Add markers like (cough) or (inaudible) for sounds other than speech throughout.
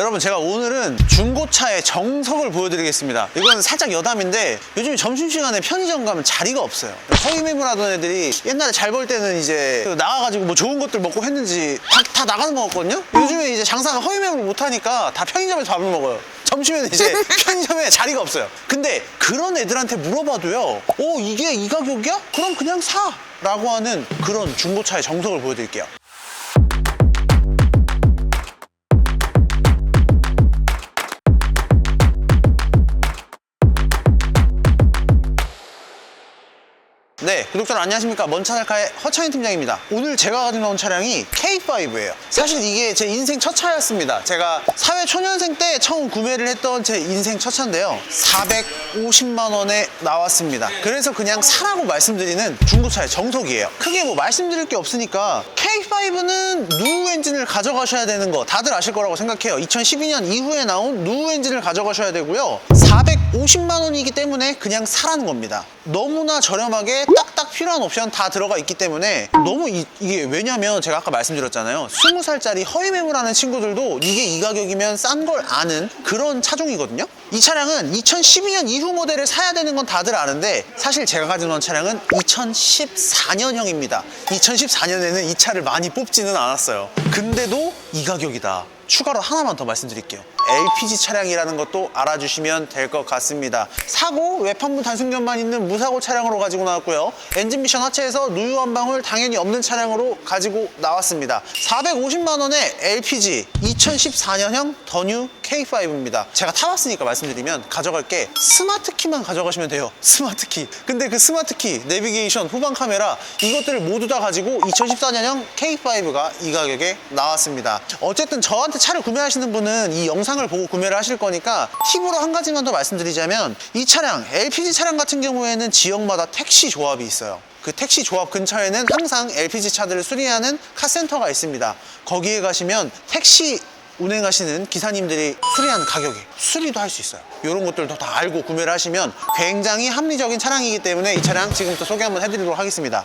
여러분 제가 오늘은 중고차의 정석을 보여드리겠습니다. 이건 살짝 여담인데 요즘 점심시간에 편의점 가면 자리가 없어요. 허위 매물하던 애들이 옛날에 잘 벌 때는 이제 나가가지고 뭐 좋은 것들 먹고 했는지 다, 다 나가서 먹었거든요. 요즘에 이제 장사가 허위 매물 못하니까 다 편의점에서 밥을 먹어요. 점심에는 이제 (laughs) 편의점에 자리가 없어요. 근데 그런 애들한테 물어봐도요. 어 이게 이 가격이야? 그럼 그냥 사. 라고 하는 그런 중고차의 정석을 보여드릴게요. 구독자 여러분 안녕하십니까. 먼차날카의 허창인 팀장입니다. 오늘 제가 가지고 나온 차량이 K5예요. 사실 이게 제 인생 첫 차였습니다. 제가 사회 초년생 때 처음 구매를 했던 제 인생 첫 차인데요. 450만 원에 나왔습니다. 그래서 그냥 사라고 말씀드리는 중고차의 정석이에요. 크게 뭐 말씀드릴 게 없으니까 K5는 누우 엔진을 가져가셔야 되는 거 다들 아실 거라고 생각해요. 2012년 이후에 나온 누우 엔진을 가져가셔야 되고요. 450만 원이기 때문에 그냥 사라는 겁니다. 너무나 저렴하게 딱딱 필요한 옵션 다 들어가 있기 때문에 너무 이, 게 왜냐면 제가 아까 말씀드렸잖아요. 20살짜리 허위 매물하는 친구들도 이게 이 가격이면 싼 걸 아는 그런 차종이거든요. 이 차량은 2012년 이후 모델을 사야 되는 건 다들 아는데 사실 제가 가지고 온 차량은 2014년형입니다. 2014년에는 이 차를 많이 뽑지는 않았어요. 근데도 이 가격이다. 추가로 하나만 더 말씀드릴게요. LPG 차량이라는 것도 알아주시면 될 것 같습니다. 사고 외판부 단순견만 있는 무사고 차량으로 가지고 나왔고요. 엔진 미션 하체에서 누유 한 방울 당연히 없는 차량으로 가지고 나왔습니다. 450만 원의 LPG 2014년형 더뉴 K5입니다. 제가 타봤으니까 말씀드리면 가져갈 게 스마트 키만 가져가시면 돼요. 스마트 키. 근데 그 스마트 키, 내비게이션, 후방 카메라 이것들을 모두 다 가지고 2014년형 K5가 이 가격에 나왔습니다. 어쨌든 저한테 차를 구매하시는 분은 이 영상을 보고 구매를 하실 거니까 팁으로 한 가지만 더 말씀드리자면 이 차량, LPG 차량 같은 경우에는 지역마다 택시 조합이 있어요. 그 택시 조합 근처에는 항상 LPG 차들을 수리하는 카센터가 있습니다. 거기에 가시면 택시 운행하시는 기사님들이 수리하는 가격에 수리도 할 수 있어요. 이런 것들도 다 알고 구매를 하시면 굉장히 합리적인 차량이기 때문에 이 차량 지금부터 소개 한번 해드리도록 하겠습니다.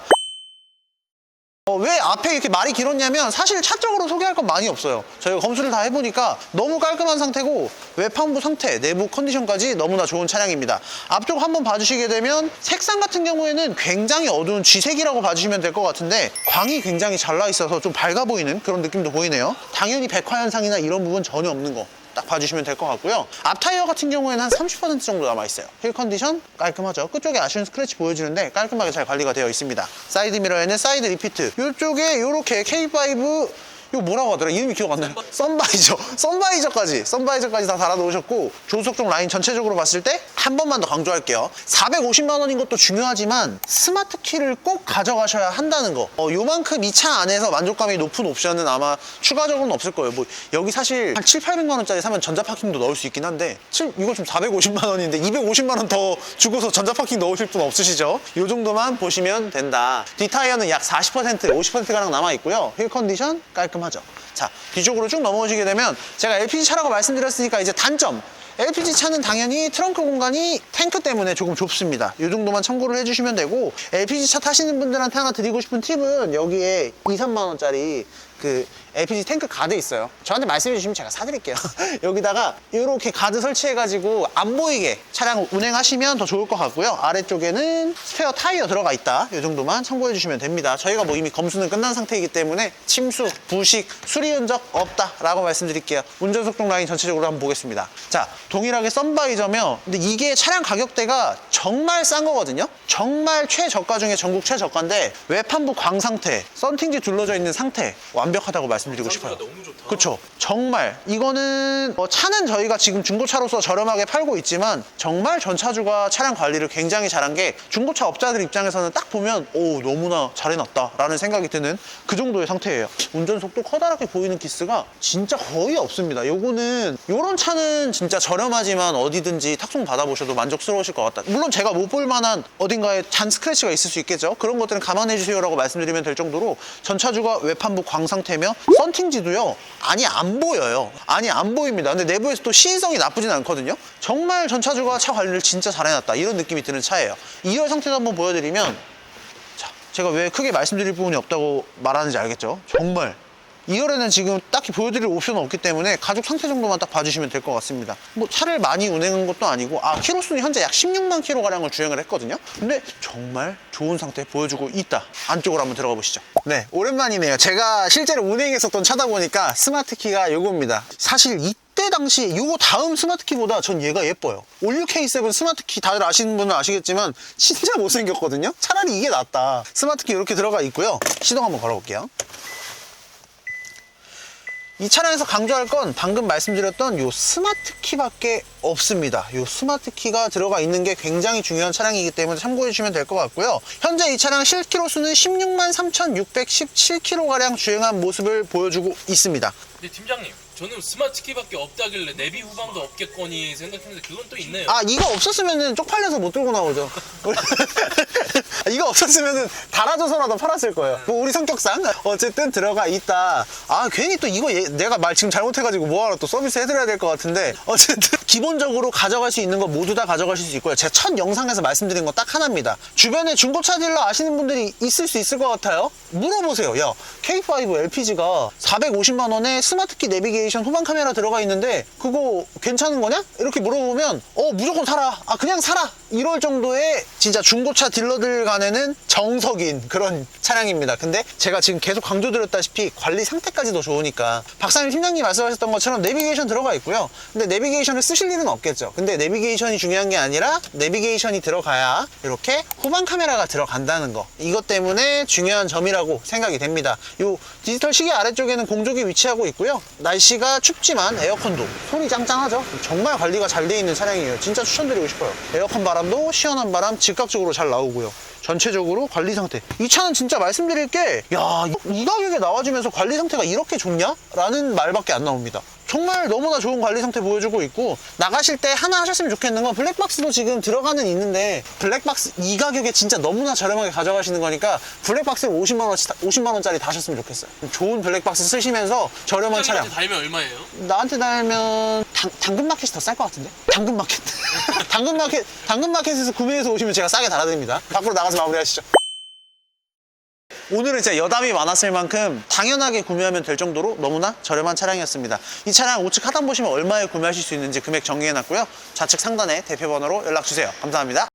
어, 왜 앞에 이렇게 말이 길었냐면 사실 차적으로 소개할 건 많이 없어요. 저희가 검수를 다 해보니까 너무 깔끔한 상태고 외판부 상태, 내부 컨디션까지 너무나 좋은 차량입니다. 앞쪽 한번 봐주시게 되면 색상 같은 경우에는 굉장히 어두운 쥐색이라고 봐주시면 될 것 같은데 광이 굉장히 잘 나 있어서 좀 밝아 보이는 그런 느낌도 보이네요. 당연히 백화 현상이나 이런 부분 전혀 없는 거. 딱 봐주시면 될 것 같고요. 앞 타이어 같은 경우에는 한 30% 정도 남아있어요. 힐 컨디션 깔끔하죠. 끝쪽에 아쉬운 스크래치 보여주는데 깔끔하게 잘 관리가 되어 있습니다. 사이드 미러에는 사이드 리피트. 이쪽에 이렇게 K5 이거 뭐라고 하더라? 이름이 기억 안 나요. 썬바이저. 썬바이저까지. 썬바이저까지 다 달아놓으셨고 조수석 쪽 라인 전체적으로 봤을 때 한 번만 더 강조할게요. 450만 원인 것도 중요하지만 스마트 키를 꼭 가져가셔야 한다는 거. 어, 요만큼 이 차 안에서 만족감이 높은 옵션은 아마 추가적으로는 없을 거예요. 뭐 여기 사실 한 7, 800만 원짜리 사면 전자파킹도 넣을 수 있긴 한데 칠- 이거 지금 450만 원인데 250만 원 더 주고서 전자파킹 넣으실 분 없으시죠? 요 정도만 보시면 된다. 뒷타이어는 약 40%, 50%가량 남아 있고요. 휠 컨디션 깔끔 하죠. 자, 뒤쪽으로 쭉 넘어오시게 되면 제가 LPG 차라고 말씀드렸으니까 이제 단점. LPG 차는 당연히 트렁크 공간이 탱크 때문에 조금 좁습니다. 이 정도만 참고를 해주시면 되고 LPG 차 타시는 분들한테 하나 드리고 싶은 팁은 여기에 2, 3만 원짜리 그 LPG 탱크 가드 있어요. 저한테 말씀해 주시면 제가 사드릴게요. (laughs) 여기다가 이렇게 가드 설치해가지고 안 보이게 차량 운행하시면 더 좋을 것 같고요. 아래쪽에는 스페어 타이어 들어가 있다. 이 정도만 참고해 주시면 됩니다. 저희가 뭐 이미 검수는 끝난 상태이기 때문에 침수, 부식, 수리 흔적 없다라고 말씀드릴게요. 운전속도 라인 전체적으로 한번 보겠습니다. 자, 동일하게 썬바이저며 근데 이게 차량 가격대가 정말 싼 거거든요. 정말 최저가 중에 전국 최저가인데 외판부 광 상태, 썬팅지 둘러져 있는 상태 완벽하다고 말씀드리고 싶어요. 너무 좋다. 그쵸. 정말 이거는 뭐 차는 저희가 지금 중고차로서 저렴하게 팔고 있지만 정말 전차주가 차량 관리를 굉장히 잘한 게 중고차 업자들 입장에서는 딱 보면 오 너무나 잘해놨다 라는 생각이 드는 그 정도의 상태예요. 운전 속도 커다랗게 보이는 기스가 진짜 거의 없습니다. 요거는 요런 차는 진짜 저렴하지만 어디든지 탁송 받아보셔도 만족스러우실 것 같다. 물론 제가 못 볼 만한 어딘가에 잔 스크래치가 있을 수 있겠죠. 그런 것들은 감안해 주세요라고 말씀드리면 될 정도로 전차주가 외판부 광 상태며 썬팅지도요. 아니 안 보여요. 아니 안 보입니다. 근데 내부에서 또 시인성이 나쁘진 않거든요. 정말 전차주가 차 관리를 진짜 잘 해놨다 이런 느낌이 드는 차예요. 2열 상태도 한번 보여드리면 자 제가 왜 크게 말씀드릴 부분이 없다고 말하는지 알겠죠? 정말 2열에는 지금 딱히 보여드릴 옵션은 없기 때문에 가죽 상태 정도만 딱 봐주시면 될 것 같습니다. 뭐 차를 많이 운행한 것도 아니고 아 키로수는 현재 약 16만 킬로가량을 주행을 했거든요. 근데 정말 좋은 상태 보여주고 있다. 안쪽으로 한번 들어가 보시죠. 네, 오랜만이네요. 제가 실제로 운행했었던 차다 보니까 스마트 키가 요겁니다. 사실 이 그때 당시 요 다음 스마트키보다 전 얘가 예뻐요. 올류 K7 스마트키 다들 아시는 분은 아시겠지만 진짜 못생겼거든요. 차라리 이게 낫다. 스마트키 이렇게 들어가 있고요. 시동 한번 걸어볼게요. 이 차량에서 강조할 건 방금 말씀드렸던 요 스마트 키밖에 없습니다. 요 스마트 키가 들어가 있는 게 굉장히 중요한 차량이기 때문에 참고해 주시면 될 것 같고요. 현재 이 차량 실키로 수는 16만 3,617km가량 주행한 모습을 보여주고 있습니다. 근데 팀장님, 저는 스마트 키밖에 없다길래 내비 후방도 없겠거니 생각했는데 그건 또 있네요. 아 이거 없었으면 쪽팔려서 못 들고 나오죠. (laughs) 이거 없었으면 달아줘서라도 팔았을 거예요. 뭐 우리 성격상 어쨌든 들어가 있다. 아 괜히 또 이거 얘- 내가 말 지금 잘못해가지고 뭐하러 또 서비스 해드려야 될 것 같은데 어쨌든 (laughs) 기본적으로 가져갈 수 있는 거 모두 다 가져가실 수 있고요. 제 첫 영상에서 말씀드린 거딱 하나입니다. 주변에 중고차 딜러 아시는 분들이 있을 수 있을 것 같아요? 물어보세요. 야 K5 LPG가 450만 원에 스마트키 내비게이션 후방 카메라 들어가 있는데 그거 괜찮은 거냐? 이렇게 물어보면 어 무조건 사라. 아 그냥 사라. 이럴 정도의 진짜 중고차 딜러들 간에는 정석인 그런 차량입니다. 근데 제가 지금 계속 강조드렸다시피 관리 상태까지도 좋으니까. 박사님 팀장님 말씀하셨던 것처럼 내비게이션 들어가 있고요. 근데 내비게이션을 쓰실 일은 없겠죠. 근데 내비게이션이 중요한 게 아니라 내비게이션이 들어가야 이렇게 후방 카메라가 들어간다는 거. 이것 때문에 중요한 점이라고 생각이 됩니다. 요 디지털 시계 아래쪽에는 공조기 위치하고 있고요. 날씨 가 춥지만 에어컨도 소리 짱짱하죠? 정말 관리가 잘 돼 있는 차량이에요. 진짜 추천드리고 싶어요. 에어컨 바람도 시원한 바람 즉각적으로 잘 나오고요. 전체적으로 관리 상태. 이 차는 진짜 말씀드릴 게 야이 이 가격에 나와주면서 관리 상태가 이렇게 좋냐? 라는 말밖에 안 나옵니다 정말 너무나 좋은 관리 상태 보여주고 있고 나가실 때 하나 하셨으면 좋겠는 건 블랙박스도 지금 들어가는 있는데 블랙박스 이 가격에 진짜 너무나 저렴하게 가져가시는 거니까 블랙박스 50만 원치 50만 원짜리 다셨으면 좋겠어요. 좋은 블랙박스 쓰시면서 저렴한 차량 달면 얼마예요? 나한테 달면 당, 당근마켓이 더 쌀 것 같은데? 당근마켓 (laughs) 당근마켓 당근마켓에서 구매해서 오시면 제가 싸게 달아드립니다. 밖으로 나가서 마무리하시죠. 오늘은 진짜 여담이 많았을 만큼 당연하게 구매하면 될 정도로 너무나 저렴한 차량이었습니다. 이 차량 우측 하단 보시면 얼마에 구매하실 수 있는지 금액 정리해놨고요. 좌측 상단에 대표 번호로 연락주세요. 감사합니다.